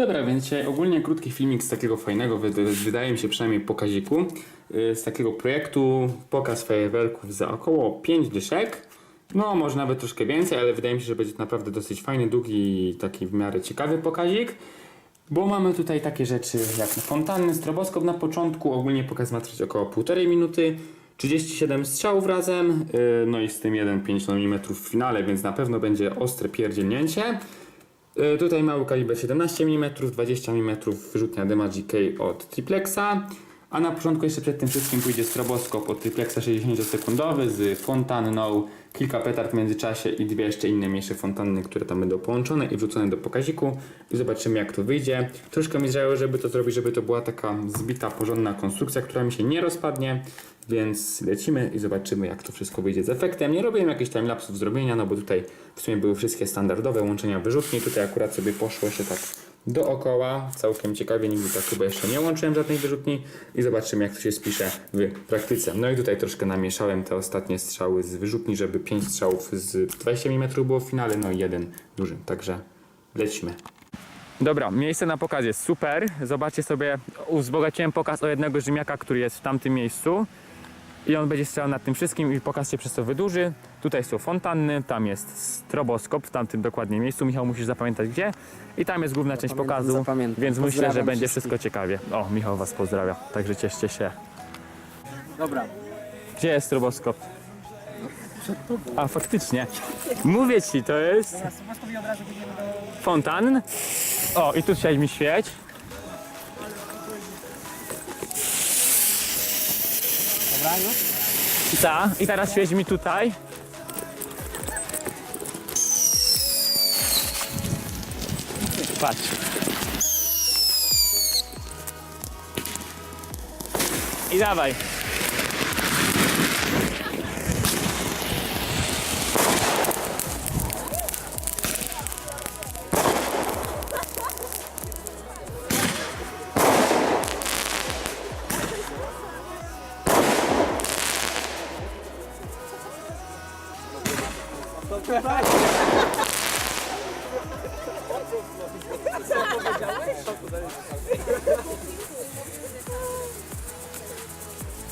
Dobra, więc ogólnie krótki filmik z takiego fajnego, wy- wy- wydaje mi się przynajmniej pokaziku, yy, z takiego projektu, pokaz fajerwerków za około 5 dyszek. No, może nawet troszkę więcej, ale wydaje mi się, że będzie naprawdę dosyć fajny, długi i taki w miarę ciekawy pokazik. Bo mamy tutaj takie rzeczy jak fontanny, stroboskop na początku, ogólnie pokaz ma trwać około 1,5 minuty, 37 strzałów razem, yy, no i z tym 1,5 mm w finale, więc na pewno będzie ostre pierdzielnięcie. Yy, tutaj mały kaliber 17 mm, 20 mm wyrzutnia Demagic K od Triplexa. A na początku jeszcze przed tym wszystkim pójdzie stroboskop od Triplexa 60-sekundowy z fontanną, kilka petard w międzyczasie i dwie jeszcze inne mniejsze fontanny, które tam będą połączone i wrzucone do pokaziku i zobaczymy jak to wyjdzie. Troszkę mi zajęło, żeby to zrobić, żeby to była taka zbita, porządna konstrukcja, która mi się nie rozpadnie, więc lecimy i zobaczymy jak to wszystko wyjdzie z efektem. Nie robiłem jakichś timelapsów zrobienia, no bo tutaj w sumie były wszystkie standardowe łączenia wyrzutni, tutaj akurat sobie poszło jeszcze tak dookoła, całkiem ciekawie, nigdy tak chyba jeszcze nie łączyłem żadnej wyrzutni i zobaczymy jak to się spisze w praktyce. No i tutaj troszkę namieszałem te ostatnie strzały z wyrzutni, żeby 5 strzałów z 20 mm było w finale, no i jeden duży, także lecimy. Dobra, miejsce na pokaz jest super. Zobaczcie sobie, wzbogaciłem pokaz o jednego Rzymiaka, który jest w tamtym miejscu. I on będzie strzelał nad tym wszystkim i pokaz się przez to wydłuży. Tutaj są fontanny, tam jest stroboskop, w tamtym dokładnie miejscu. Michał, musisz zapamiętać gdzie. I tam jest główna część Zapamiętam, pokazu, zapamiętam. więc myślę, że Pozdrawiam będzie wszystkich. wszystko ciekawie. O, Michał was pozdrawia, także cieszcie się. Dobra. Gdzie jest stroboskop? A, faktycznie. Mówię ci, to jest Teraz Sylwestrowi od razu biegniemy do... fontan. O, i tu chciałeś mi świeć. Ta, i teraz świeć mi tutaj. Patrz. I dawaj.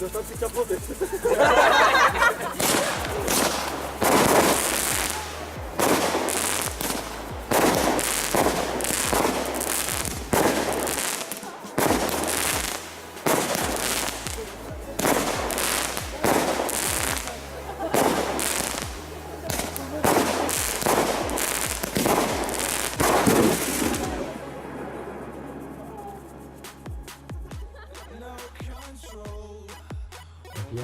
Dostał ci kapoty.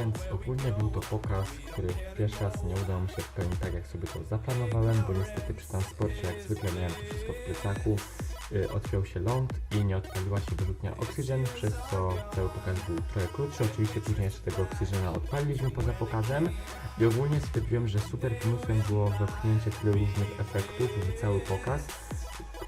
Więc ogólnie był to pokaz, który pierwszy raz nie udało mi się wypełnić tak, jak sobie to zaplanowałem, bo niestety przy transporcie, jak zwykle miałem to wszystko w plecaku, yy, otworzył się ląd i nie odpaliła się wyrzutnia oksygen, przez co cały pokaz był trochę krótszy. Oczywiście później jeszcze tego oksygena odpaliliśmy poza pokazem. I ogólnie stwierdziłem, że super pomysłem było wepchnięcie tylu różnych efektów w cały pokaz,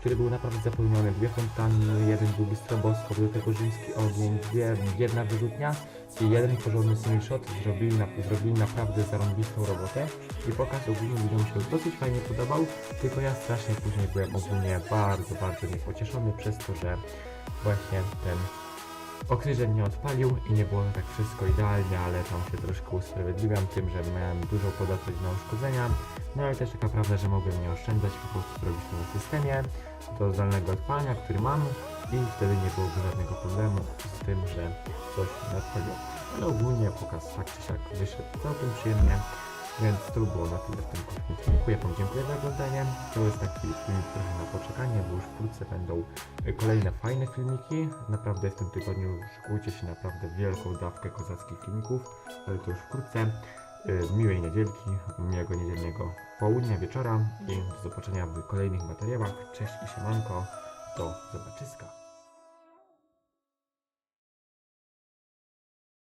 który był naprawdę zapełniony. Dwie fontanny, jeden długi stroboskop, do tego rzymski ogień, dwie, jedna wyrzutnia i jeden porządny single shot. Zrobili, na, zrobili naprawdę zarąbistą robotę i pokaz ogólnie ludziom się dosyć fajnie podobał, tylko ja strasznie później byłem ogólnie bardzo, bardzo niepocieszony przez to, że właśnie ten Oksygen nie odpalił i nie było tak wszystko idealnie, ale tam się troszkę usprawiedliwiam tym, że miałem dużą podatność na uszkodzenia. No ale też taka prawda, że mogłem nie oszczędzać, po prostu zrobić to na systemie do zdalnego odpalania, który mam i wtedy nie byłoby żadnego problemu z tym, że coś nie odpaliło. Ale ogólnie pokaz tak czy siak wyszedł całkiem przyjemnie. Więc to by było na tyle w tym krótkim. Ja Wam dziękuję za oglądanie. To jest taki filmik trochę na poczekanie, bo już wkrótce będą y, kolejne fajne filmiki. Naprawdę w tym tygodniu szykujcie się naprawdę wielką dawkę kozackich filmików, ale to już wkrótce. Y, Miłej niedzielki, miłego niedzielnego południa, wieczora i do zobaczenia w kolejnych materiałach. Cześć i siemanko, do zobaczyska.